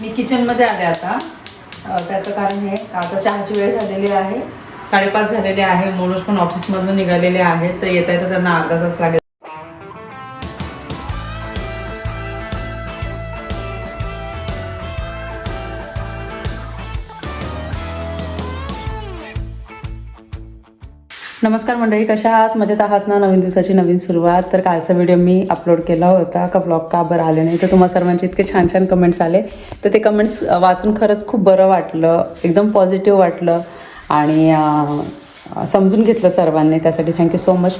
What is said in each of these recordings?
मी किचनमध्ये आले आता. त्याचं कारण हे आता चहाची वेळ झालेली आहे. साडेपाच झालेले आहे. मनोज पण ऑफिसमधून निघालेले आहेत. तर येता येता त्यांना अर्धा तास लागेल. नमस्कार मंडळी कशा आहात? मजेत आहात ना? नवीन दिवसाची नवीन सुरुवात. तर कालचा व्हिडिओ मी अपलोड केला होता का ब्लॉग का बरं आले नाही? तर तुम्हा सर्वांचे इतके छान छान कमेंट्स आले. तर ते कमेंट्स वाचून खरंच खूप बरं वाटलं. एकदम पॉझिटिव्ह वाटलं. आणि समजून घेतलं सर्वांनी. त्यासाठी थँक्यू सो मच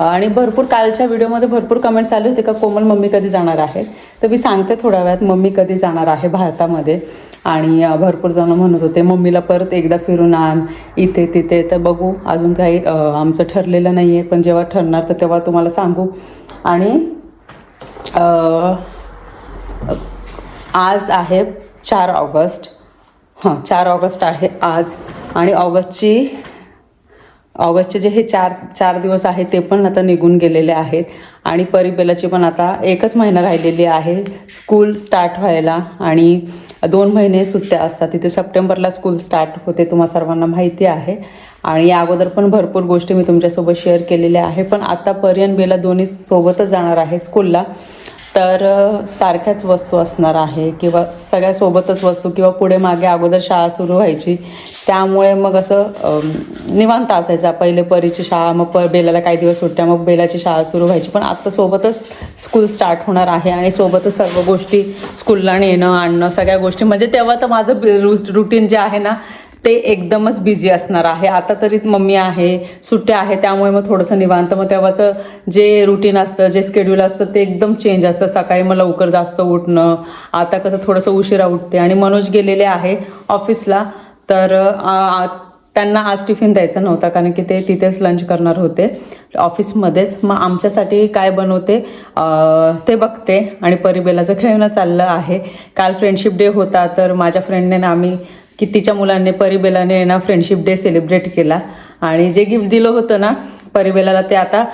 आणि भरपूर कालच्या व्हिडिओमध्ये भरपूर कमेंट्स आले होते का कोमल मम्मी कधी जाणार आहे? तर मी सांगते थोड्या वेळात मम्मी कधी जाणार आहे भारतामध्ये? आणि भरपूर जण म्हणत होते मम्मीला परत एकदा फिरून आण इथे तिथे. तर बघू अजून काही आमचं ठरलेलं नाही आहे पण जेव्हा ठरणार तर तेव्हा तुम्हाला सांगू. आणि आज आहे चार ऑगस्ट. हां चार ऑगस्ट आहे आज. आणि ऑगस्टची ऑगस्टचे जे हे चार चार दिवस आहेत ते पण आता निघून गेलेले आहेत. आणि परिबेलाची पण आता एकच महिना राहिलेली आहे. स्कूल स्टार्ट व्हायला आणि दोन महिने सुट्ट्या असतात. तिथे सप्टेंबरला स्कूल स्टार्ट होते तुम्हा सर्वांना माहिती आहे. आणि या अगोदर पण भरपूर गोष्टी मी तुमच्यासोबत शेअर केलेल्या आहे. पण आता पर्यन बेला दोन्ही सोबतच जाणार आहे स्कूलला. तर सारख्याच वस्तू असणार आहे किंवा सगळ्या सोबतच वस्तू किंवा पुढे मागे अगोदर शाळा सुरू व्हायची त्यामुळे मग असं निवांत असायचा. पहिले परीची शाळा मग प बेलाला काही दिवस सुट्ट्या मग बेलाची शाळा सुरू व्हायची. पण आत्ता सोबतच स्कूल स्टार्ट होणार आहे आणि सोबतच सर्व गोष्टी स्कूलला नेणं आणणं सगळ्या गोष्टी. म्हणजे तेव्हा तर माझं रुटीन जे आहे ना ते एकदमच बिझी असणार आहे. आता तरी मम्मी आहे सुट्ट्या आहे त्यामुळे मग थोडंसं निवांत. मग तेव्हाचं जे रुटीन असतं जे स्केड्यूल असतं ते एकदम चेंज असतं. सकाळी मग लवकर जास्त उठणं. आता कसं थोडंसं उशिरा उठते. आणि मनोज गेलेले आहे ऑफिसला तर त्यांना आज टिफिन द्यायचा नव्हता कारण की ते तिथेच लंच करणार होते. ऑफिसमध्येच मग आमच्यासाठी काय बनवते? ते बघते. आणि परिबेलाचं खेळणं चाललं आहे. काल फ्रेंडशिप डे होता तर माझ्या फ्रेंडने ना आम्ही की तिच्या मुलांनी परिबेलाने ना फ्रेंडशिप डे सेलिब्रेट केला. आणि जे गिफ्ट दिलं होतं ना परिबेलाला ते आता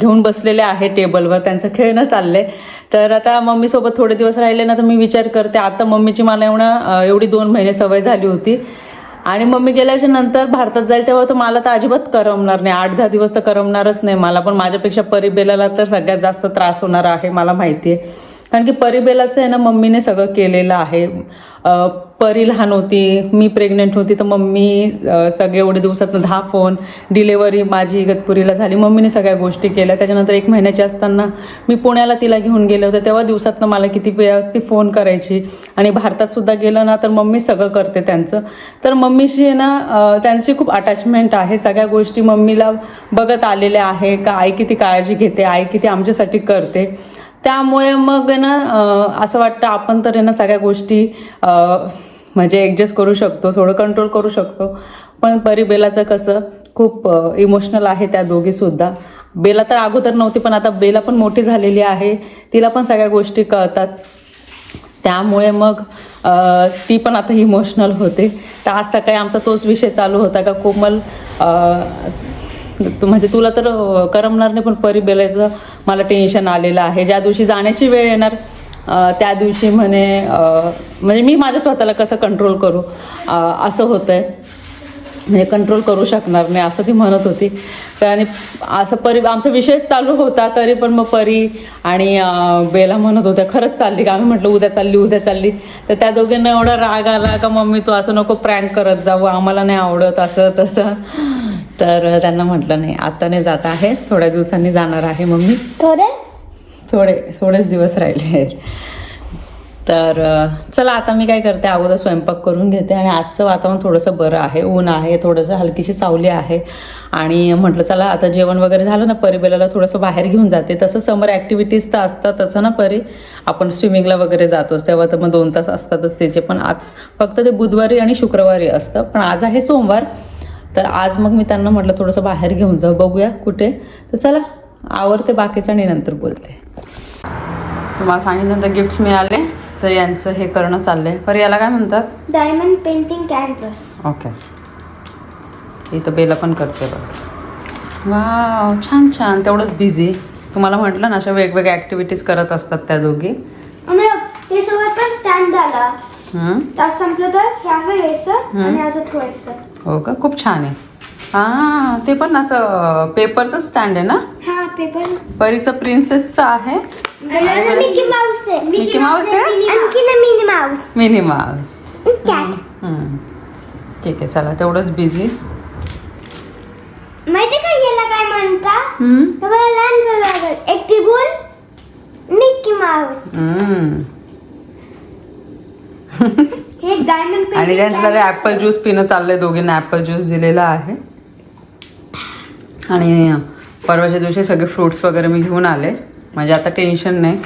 घेऊन बसलेले आहे टेबलवर. त्यांचं खेळणं चाललंय. तर आता मम्मीसोबत थोडे दिवस राहिले ना तर मी विचार करते. आता मम्मीची मला एवढं एवढी दोन महिने सवय झाली होती. आणि मम्मी गेल्याच्यानंतर भारतात जाईल तेव्हा तर मला तर अजिबात करमणार नाही. आठ दहा दिवस तर करमणारच नाही मला. पण माझ्यापेक्षा परिबेलाला तर सगळ्यात जास्त त्रास होणार आहे मला माहिती आहे कारण की परिबेलाचं आहे ना मम्मीने सगळं केलेलं आहे. परी लहान होती मी प्रेग्नेंट होती तर मम्मी सगळे एवढे दिवसात दहा फोन डिलेवरी माझी इगतपुरीला झाली. मम्मीने सगळ्या गोष्टी केल्या. त्याच्यानंतर एक महिन्याची असताना मी पुण्याला तिला घेऊन गेले होते. तेव्हा दिवसातनं मला किती वेळा ती फोन करायची. आणि भारतातसुद्धा गेलं ना तर मम्मी सगळं करते त्यांचं. तर मम्मीशी आहे ना त्यांची खूप अटॅचमेंट आहे. सगळ्या गोष्टी मम्मीला बघत आलेल्या आहे का आई किती काळजी घेते आई किती आमच्यासाठी करते. त्यामुळे मग ना असं वाटतं आपण तर आहे ना सगळ्या गोष्टी म्हणजे ॲडजस्ट करू शकतो थोडं कंट्रोल करू शकतो. पण परी बेलाचं कसं खूप इमोशनल आहे त्या दोघीसुद्धा बेला तर अगोदर नव्हती पण आता बेला पण मोठी झालेली आहे. तिला पण सगळ्या गोष्टी कळतात. त्यामुळे मग ती पण आता इमोशनल होते. तर आज सकाळी आमचा तोच विषय चालू होता का कोमल म्हणजे तुला तर करमणार नाही पण परी बेलाचं मला टेन्शन आलेलं आहे. ज्या दिवशी जाण्याची वेळ येणार त्या दिवशी म्हणे म्हणजे मी माझ्या स्वतःला कसं कंट्रोल करू? असं होतं आहे म्हणजे कंट्रोल करू शकणार नाही असं ती म्हणत होती. तर आणि असं परी आमचा विषयच चालू होता तरी पण मग परी आणि बेला म्हणत होत्या खरंच चालली का? आम्ही म्हटलं उद्या चालली उद्या चालली. तर त्या दोघींना एवढा राग आला का मम्मी तू असं नको प्रँक करत जाऊ आम्हाला नाही आवडत असं तसं. तर त्यांना म्हटलं नाही आता नाही जात आहे थोड्या दिवसांनी जाणार आहे मम्मी. थोडे? थोडे थोडेच दिवस राहिले आहेत. तर चला आता मी काय करते अगोदर स्वयंपाक करून घेते आणि आजचं वातावरण थोडंसं बरं आहे ऊन आहे थोडंसं हलकीशी सावली आहे. आणि म्हटलं चला आता जेवण वगैरे झालं ना परिबेलाला थोडंसं बाहेर घेऊन जाते. तसं समर ॲक्टिव्हिटीज तर असतातच ना परी. आपण स्विमिंगला वगैरे जातोच तेव्हा तर मग दोन तास असतातच त्याचे पण. आज फक्त ते बुधवारी आणि शुक्रवारी असतं. पण आज आहे सोमवार. तर आज मग मी त्यांना म्हटलं थोडंसं बाहेर घेऊन जाऊ बघूया कुठे. तर चला आवडते बाकीचं आणि नंतर बोलते. तुम्हाला सांगितलं तर गिफ्ट्स मिळाले तर यांचं हे करणं चाललंय. पर याला काय म्हणतात? डायमंड पेंटिंग कॅनव्हस ओके इथं बेला पण करते बघा. वा छान छान. तेवढंच बिझी तुम्हाला म्हटलं ना अशा वेगवेगळ्या ॲक्टिव्हिटीज करत असतात त्या दोघी. ते सोबतच स्टँड झाला संपलं तर हे असं घ्यायचं आणि ठेवायचं. हो का? खूप छान आहे. हां ते पण असं पेपरचं स्टँड आहे ना? हा पेपर. परीचं प्रिन्सेसचं आहे. मिकी माऊस आहे. मिकी माऊस आहे? आणखी ना Minnie Mouse Minnie Mouse cat. ठीक आहे चला तेवढंच बिझी माहिती का याला काय म्हणता? मला लहान करावं लागेल एक मिकी हे आणि त्यांचं झालं ॲपल ज्यूस पिणं चाललंय दोघींना ॲपल ज्यूस दिलेला आहे. आणि परवाच्या दिवशी सगळे फ्रुट्स वगैरे मी घेऊन आले. म्हणजे आता टेन्शन नाही.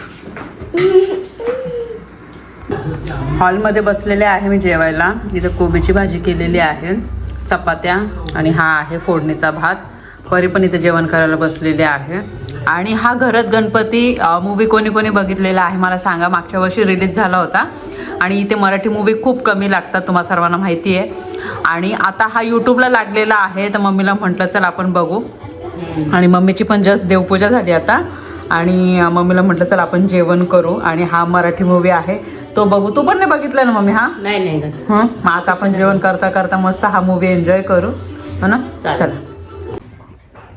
हॉलमध्ये बसलेले आहे मी जेवायला. इथं कोबीची भाजी केलेली आहे. चपात्या आणि हा आहे फोडणीचा भात. परी पण इथे जेवण करायला बसलेले आहे. आणि हा घरात गणपती मूवी कोणी कोणी बघितलेला आहे मला सांगा. मागच्या वर्षी रिलीज झाला होता. आणि इथे मराठी मूवी खूप कमी लागतात तुम्हाला सर्वांना माहिती आहे. आणि आता हा यूट्यूबला लागलेला आहे तर मम्मीला म्हटलं चल आपण बघू. आणि मम्मीची पण जस्ट देवपूजा झाली आता. आणि मम्मीला म्हटलं चल आपण जेवण करू. आणि हा मराठी मूवी आहे. तो बघू. तू पण नाही बघितला ना मम्मी हा? नाही नाही. हं? आता आपण जेवण करता करता मस्त हा मूवी एन्जॉय करू. हो ना. चला.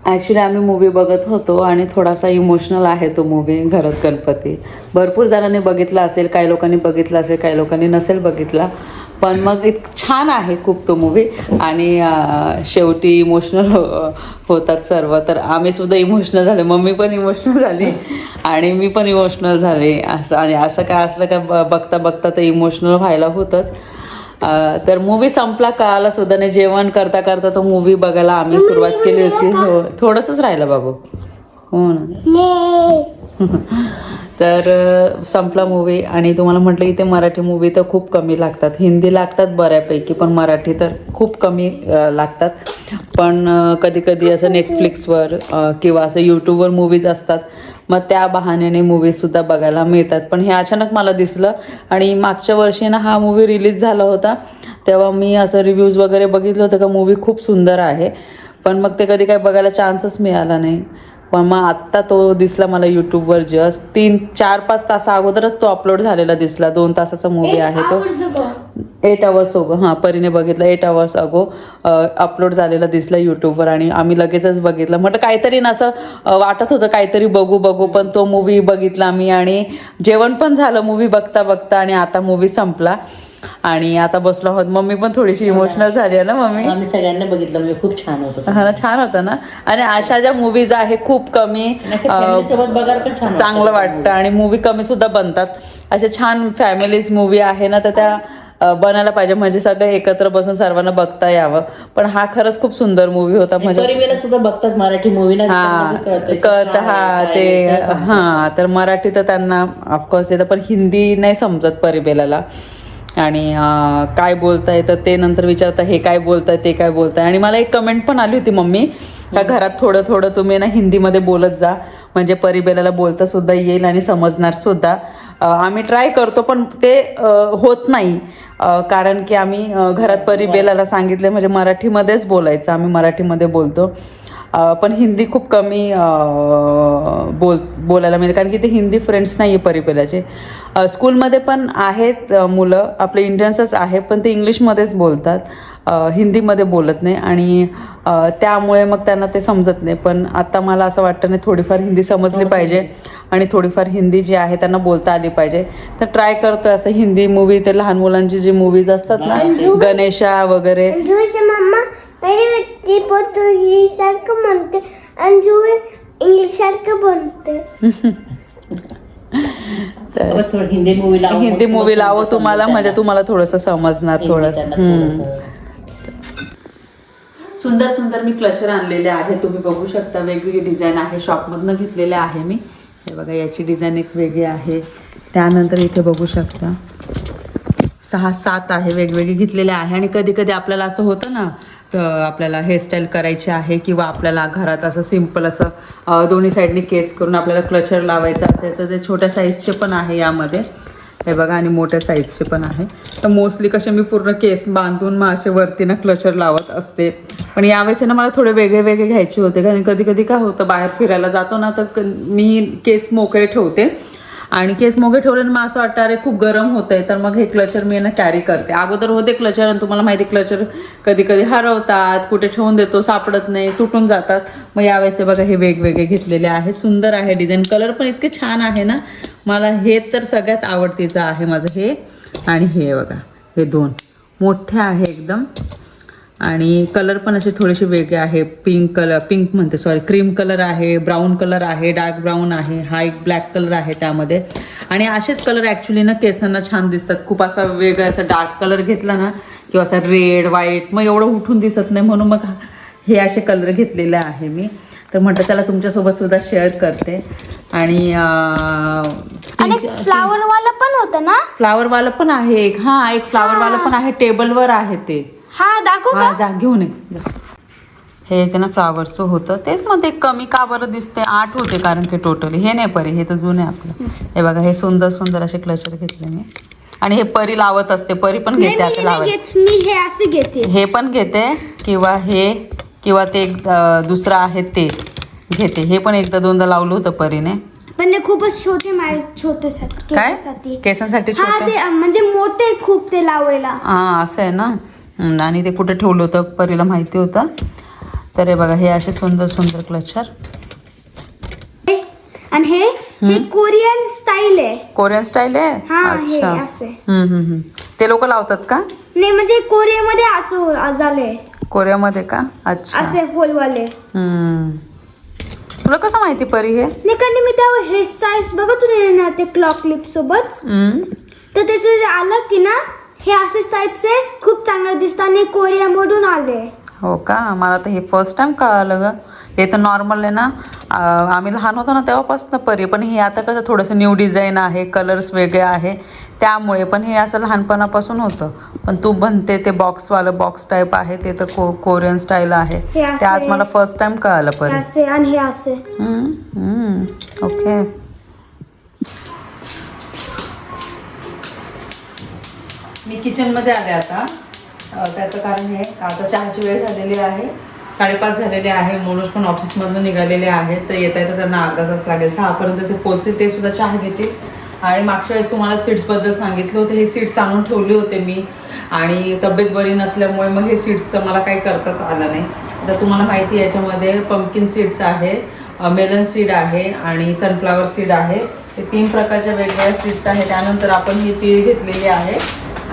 ॲक्च्युली आम्ही मूवी बघत होतो आणि थोडासा इमोशनल आहे तो मूवी घरात गणपती. भरपूर जणांनी बघितला असेल काही लोकांनी बघितला असेल काही लोकांनी नसेल बघितला. पण मग इत छान आहे खूप तो मूवी आणि शेवटी इमोशनल हो होतात सर्व. तर आम्ही सुद्धा इमोशनल झाले. मम्मी पण इमोशनल झाली. आणि मी पण इमोशनल झाले. असं आणि असं काय असलं का बघता बघता तर इमोशनल व्हायला होतंच. तर मूवी संपला कळाला सुद्धा नाही जेवण करता करता तो मूवी बघायला आम्ही सुरुवात केली होती. हो थोडंसंच राहिलं बाबू. हो ना. तर संपला मूवी आणि तुम्हाला म्हटलं इथे मराठी मूवी तर खूप कमी लागतात. हिंदी लागतात बऱ्यापैकी पण मराठी तर खूप कमी लागतात. पण कधी कधी असं नेटफ्लिक्सवर किंवा असं यूट्यूबवर मूवीज असतात. मग त्या बहाण्याने मूवीजसुद्धा बघायला मिळतात. पण हे अचानक मला दिसलं आणि मागच्या वर्षी ना हा मूवी रिलीज झाला होता तेव्हा मी असं रिव्ह्यूज वगैरे बघितलं होतं का मूवी खूप सुंदर आहे. पण मग ते कधी काय बघायला चान्सच मिळाला नाही. पण मग आत्ता तो दिसला मला यूट्यूबवर जस्ट तीन चार पाच तासा अगोदरच तो अपलोड झालेला दिसला. दोन तासाचा मूवी आहे तो. एट आवर्स अगो हां परीने बघितलं एट आवर्स अगो अपलोड झालेला दिसला यूट्यूबवर आणि आम्ही लगेचच बघितलं. म्हटलं काहीतरी ना असं वाटत होतं काहीतरी बघू बघू पण तो मूवी बघितला आम्ही आणि जेवण पण झालं मूवी बघता बघता आणि आता मूवी संपला. आणि आता बसलो आहोत. मम्मी पण थोडीशी इमोशनल झाली आहे ना मम्मी? आम्ही सगळ्यांना बघितलं म्हणजे खूप छान होतं हा ना छान होतं ना? आणि अशा ज्या मूवीज आहे खूप कमी चांगलं वाटतं आणि मूवी कमी सुद्धा बनतात. असे छान फॅमिलीज मूवी आहे ना तर त्या बनायला पाहिजे. म्हणजे सगळे एकत्र बसून सर्वांना बघता यावं. पण हा खरंच खूप सुंदर मूवी होता. म्हणजे सुद्धा बघतात मराठी मूवी ना हा कळतं. हा ते. हा तर मराठी तर त्यांना ऑफकोर्स येतं. पण हिंदी नाही समजत परिबेलाला. आणि काय बोलता येतं ते नंतर विचारता हे काय बोलताय ते काय बोलताय. आणि मला एक कमेंट पण आली होती मम्मी. का घरात थोडं थोडं तुम्ही ना हिंदीमध्ये बोलत जा. म्हणजे परिबेलाला बोलता सुद्धा येईल आणि समजणार सुद्धा. आम्ही ट्राय करतो पण ते होत नाही. कारण की आम्ही घरात परिबेलाला सांगितले म्हणजे मराठीमध्येच बोलायचं आम्ही मराठीमध्ये बोलतो. पण हिंदी खूप कमी बोल बोलायला मिळते कारण की ते हिंदी फ्रेंड्स नाही आहे परिपेलाचे स्कूलमध्ये पण आहेत मुलं आपले इंडियन्सच आहे पण ते इंग्लिशमध्येच बोलतात. हिंदीमध्ये बोलत नाही आणि त्यामुळे मग त्यांना ते समजत नाही. पण आता मला असं वाटतं नाही थोडीफार हिंदी समजली पाहिजे आणि थोडीफार हिंदी जी आहे त्यांना बोलता आली पाहिजे. तर ट्राय करतोय असं हिंदी मूवी ते लहान मुलांची जी मूवीज असतात ना गणेशा वगैरे. सारखं म्हणते. इंग्लिश सारखं तर हिंदी मूवी लावू तुम्हाला. म्हणजे तुम्हाला थोडंसं समजणार. थोडंसं. सुंदर सुंदर मी क्लचर आणलेले आहे. तुम्ही बघू शकता वेगवेगळी डिझाईन आहे. शॉपमधनं घेतलेले आहे मी. हे बघा याची डिझाईन एक वेगळी आहे. त्यानंतर इथे बघू शकता सहा सात आहे वेगवेगळी घेतलेले आहे. आणि कधी कधी आपल्याला असं होतं ना तर आपल्याला हेअरस्टाईल करायची आहे किंवा आपल्याला घरात असं सिंपल असं दोन्ही साईडनी केस करून आपल्याला क्लचर लावायचं असेल तर ते छोट्या साईजचे पण आहे यामध्ये. हे बघा आणि मोठ्या साईजचे पण आहे. तर मोस्टली कसे मी पूर्ण केस बांधून मग असे वरती ना क्लचर लावत असते. पण यावेळेस ना मला थोडे वेगळे वेगळे घ्यायचे होते. कारण कधी कधी काय होतं बाहेर फिरायला जातो ना तर मी केस मोकळे ठेवते. आणि केस मोगे ठेवले मग असं वाटतं अरे खूप गरम होत आहे तर मग हे क्लचर मी ना कॅरी करते. अगोदर होते क्लचर आणि तुम्हाला माहिती क्लचर कधी कधी हरवतात कुठे ठेवून देतो सापडत नाही तुटून जातात. मग यावेळेस हे बघा हे वेगवेगळे घेतलेले आहे. सुंदर आहे डिझाईन कलर पण इतके छान आहे ना मला हे तर सगळ्यात आवडतीचं आहे माझं हे. आणि हे बघा हे दोन. मोठे आहे एकदम. आणि कलर पण असे थोडेसे वेगळे आहे. पिंक कलर पिंक म्हणते सॉरी क्रीम कलर आहे ब्राऊन कलर आहे डार्क ब्राऊन आहे हा एक ब्लॅक कलर आहे त्यामध्ये. आणि असेच कलर ॲक्च्युली ना केसांना छान दिसतात. खूप असा वेगळा असा डार्क कलर घेतला ना किंवा असा रेड व्हाईट मग एवढं उठून दिसत नाही म्हणून मग हे असे कलर घेतलेले आहे मी. तर म्हटलं चला तुमच्यासोबत सुद्धा शेअर करते. आणि अं, आणि तीन- फ्लावर वाला पण होता ना? फ्लावरवाला पण आहे एक. हा एक फ्लावरवाला पण आहे. टेबलवर आहे ते. हा दाखव हा जा घेऊन ये. जा. हे एक ना फ्लावरचं होतं. तेच मध्ये कमी का बरं दिसते? आठ होते कारण की टोटली हे नाही परी हे तर जुने आपलं. हे बघा हे सुंदर सुंदर असे क्लचर घेतले मी. आणि हे परी लावत असते. परी पण घेते आता लावायला. मी हे असे घेते. हे पण घेते. किंवा हे किंवा ते एक अं, दुसरं आहे ते. घेते. हे पण एकदा दोनदा लावलं होतं परीने. पण ते खूपच छोटे माझे छोटे काय? केसांसाठी. हा छोटे? ते म्हणजे मोठे खूप ते लावायला. हां असं आहे ना? हम्म, आणि ते कुठे ठेवलं होतं परीला माहिती होतं? तर हे बघा हे असे सुंदर सुंदर क्लचर आणि हे हे कोरियन स्टाईल आहे. कोरियन स्टाईल आहे? हा हे अच्छा. असे. हम्म, हम्म, हम्म. ते लोक लावतात का? नाही म्हणजे कोरियामध्ये असं झाले कोरियामध्ये का? अच्छा. असे होलवाले. हम्म. तुला कसं माहिती परी हे? नाही कारण मी त्या हेअर स्टाईल्स बघत होते ना ते क्लॉक क्लिप सोबत. हम्म. तर त्याचे जे आलं की ना हे असे टाईपचे खूप चांगलं दिसतं आणि कोरियामधून आले. हो का? मला तर हे फर्स्ट टाइम कळालं ग. हे तर नॉर्मल आहे ना. अं, आम्ही लहान होतो ना तेव्हापासून परी पण हे आता कसं थोडंसं न्यू डिझाईन आहे कलर्स वेगळे आहे. त्यामुळे पण हे असं लहानपणापासून होतं. पण तू म्हणते ते बॉक्सवालं बॉक्स टाईप आहे ते तर को कोरियन स्टाईल आहे. हे ते आज मला फर्स्ट टाइम कळालं परी असे आणि हे असे. हम्म, हम्म. ओके. मी किचनमध्ये आले आता. त्याचं कारण हे आता चहाची वेळ झालेली आहे. साडेपाच झालेले आहे. मोनोज पण ऑफिसमधून निघालेले आहेत. तर येता येता त्यांना अर्धा तास लागेल. सहापर्यंत ते पोचतील ते सुद्धा चहा घेतील. आणि मागच्या वेळेस तुम्हाला सीट्सबद्दल सांगितलं होतं हे सीट्स आणून ठेवले होते मी. आणि तब्येत बरी नसल्यामुळे मग हे सीट्सचं मला काही करताच आलं नाही. आता तुम्हाला माहिती आहे याच्यामध्ये पंपकिन सीड्स आहे मेलन सीड आहे आणि सनफ्लावर सीड आहे. हे तीन प्रकारच्या वेगवेगळ्या सीड्स आहेत. त्यानंतर आपण ही तीळ घेतलेली आहे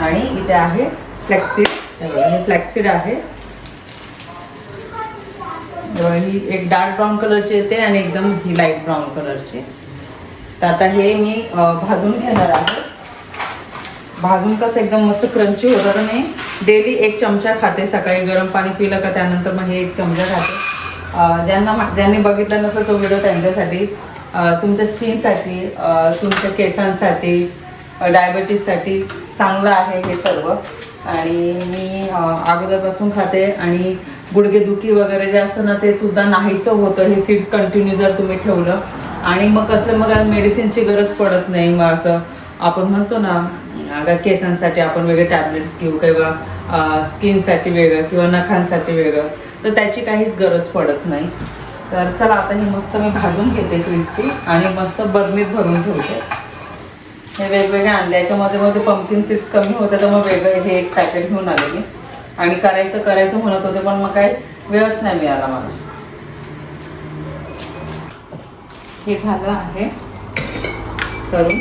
आणि इथे आहे फ्लॅक्सीड हे फ्लॅक्सीड आहे. ही एक डार्क ब्राऊन कलरची येते आणि एकदम ही लाइट ब्राऊन कलरची तर आता हे मी भाजून घेणार आहे. भाजून कसं एकदम मस्त क्रंची होतं. तर मी डेली एक चमचा खाते सकाळी गरम पाणी पिलं का त्यानंतर मग हे एक चमचा खाते. ज्यांना ज्यांनी बघितलं नसं तो व्हिडिओ त्यांच्यासाठी तुमच्या स्किनसाठी तुमच्या केसांसाठी डायबिटीजसाठी चांगलं आहे हे सर्व. आणि मी अगोदरपासून खाते आणि गुडघेदुखी वगैरे जे असतं ना ते सुद्धा नाहीसं होतं. हे सीड्स कंटिन्यू जर तुम्ही ठेवलं आणि मग कसलं मग मेडिसिनची गरज पडत नाही मग असं आपण म्हणतो ना आता केसांसाठी आपण वेगळे टॅबलेट्स घेऊ किंवा स्किनसाठी वेगळं किंवा नखांसाठी वेगळं तर त्याची काहीच गरज पडत नाही. तर चला आता हे मस्त मी भाजून घेते क्रिस्पी आणि मस्त बर्नीत भरून ठेवते. हे वेगवेगळे आणले याच्यामध्ये मध्ये पंपकिन सीड्स कमी होते तर मग वेगळं हे एक पॅकेट घेऊन आले मी आणि करायचं करायचं म्हणत होते पण मग काही वेळच नाही मिळाला मला. हे झालं आहे. करून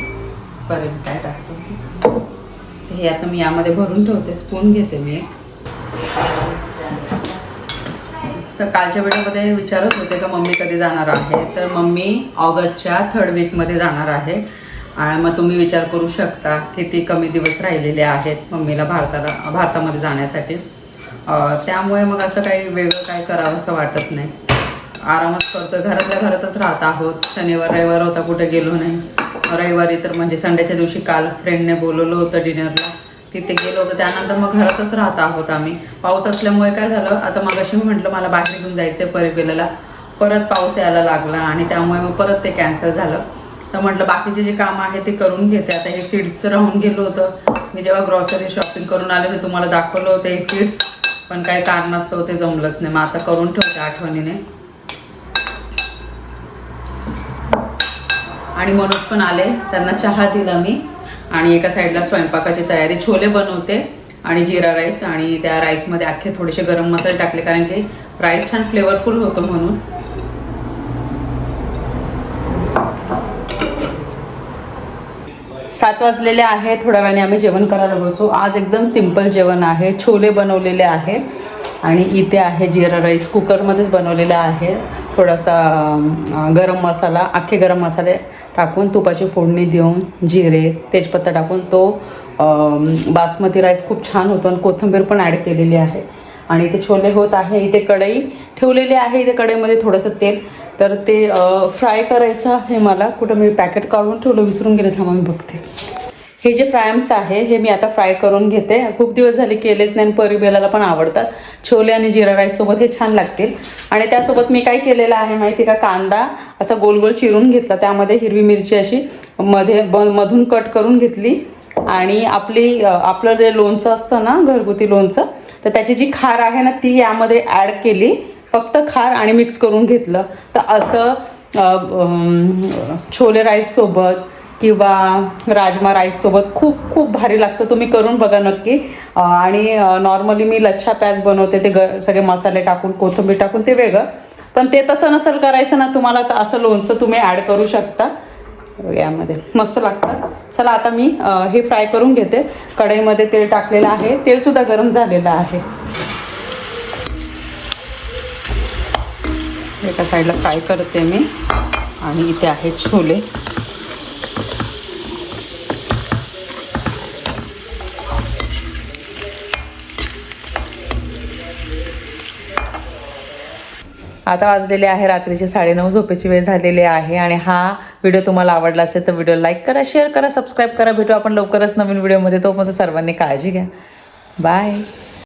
करेन काय टाकतो हे आता मी यामध्ये भरून ठेवते स्पून घेते मी तर कालच्या व्हिडिओमध्ये विचारत होते का मम्मी कधी जाणार आहे? तर मम्मी ऑगस्टच्या थर्ड वीकमध्ये जाणार आहे. आणि मग तुम्ही विचार करू शकता किती कमी दिवस राहिलेले आहेत मम्मीला भारताला भारतामध्ये जाण्यासाठी. त्यामुळे मग असं काही वेगळं काय करावं असं वाटत नाही. आरामच करतो घरातल्या घरातच राहत आहोत. शनिवार रविवार होता कुठे गेलो नाही. रविवारी तर म्हणजे संडेच्या दिवशी काल फ्रेंडने बोलवलं होतं डिनरला तिथे गेलो होतो. त्यानंतर मग घरातच राहत आहोत आम्ही. पाऊस असल्यामुळे काय झालं आता मग अशी मी म्हटलं मला बाहेर घेऊन जायचं परिपेलेला परत पाऊस यायला लागला आणि त्यामुळे मग परत ते कॅन्सल झालं. तर म्हटलं बाकीचे जे काम आहे ते करून घेते. आता हे सीड्स राहून गेलो होतं. मी जेव्हा ग्रॉसरी शॉपिंग करून आले ते तुम्हाला दाखवलं होतं हे सीड्स पण काही कारणास्तव ते जमलंच नाही. मग आता करून ठेवते आठवणीने. आणि मनोज पण आले. त्यांना चहा दिला मी. आणि एका साईडला स्वयंपाकाची तयारी. छोले बनवते आणि जिरा राईस आणि त्या राईसमध्ये अख्खे थोडेसे गरम मसाले टाकले. कारण की राईस छान फ्लेवरफुल होतो म्हणून. सात वाजलेले आहे. थोड्या वेळाने आम्ही जेवण करायला बसू. आज एकदम सिंपल जेवण आहे. छोले बनवलेले आहे. आणि इथे आहे जिरा राईस. कुकरमध्येच बनवलेला आहे. थोडासा गरम मसाला अख्खे गरम मसाले. टाकून तुपाची फोडणी देऊन जिरे तेजपत्ता टाकून तो बासमती राईस खूप छान होतो आणि कोथिंबीर पण ॲड केलेली आहे. आणि इथे छोले होत आहे इथे कढई ठेवलेली आहे इथे कढईमध्ये थोडंसं तेल. तर ते फ्राय करायचं आहे मला. कुठं मी पॅकेट काढून ठेवलं विसरून गेले थांबा मी बघते. हे जे फ्रायम्स आहे हे मी आता फ्राय करून घेते. खूप दिवस झाले केलेच नाही आणि परिबेलाला पण आवडतात. छोले आणि जिरा राईससोबत हे छान लागतील. आणि त्यासोबत मी काय केलेलं आहे माहिती का? कांदा असा गोल गोल चिरून घेतला. त्यामध्ये हिरवी मिरची अशी मध्ये ब मधून कट करून घेतली. आणि आपली आपलं जे लोणचं असतं ना घरगुती लोणचं तर त्याची जी खार आहे ना ती यामध्ये ॲड केली. फक्त खार आणि मिक्स करून घेतलं. तर असं छोले राईससोबत किंवा राजमा राईससोबत खूप खूप भारी लागतं. तुम्ही करून बघा नक्की. आणि नॉर्मली मी लच्छा प्याज बनवते. ते ग सगळे मसाले टाकून कोथिंबीर टाकून ते वेगळं. पण ते तसं नसेल करायचं ना तुम्हाला तर असं लोणचं तुम्ही ॲड करू शकता. यामध्ये. मस्त लागतात चला आता मी हे फ्राय करून घेते. कढईमध्ये तेल टाकलेलं आहे. तेलसुद्धा गरम झालेलं आहे. एका साईडला फ्राय करते मी. आणि इथे आहेत छोले. आता वाजलेले आहे रात्रीचे साडेनऊ झोपेची वेळ झालेली आहे आणि हा व्हिडिओ तुम्हाला आवडला असेल तर व्हिडिओ लाईक करा शेअर करा सबस्क्राईब करा. भेटू आपण लवकरच नवीन व्हिडिओमध्ये. तोपर्यंत सर्वांनी काळजी घ्या. बाय.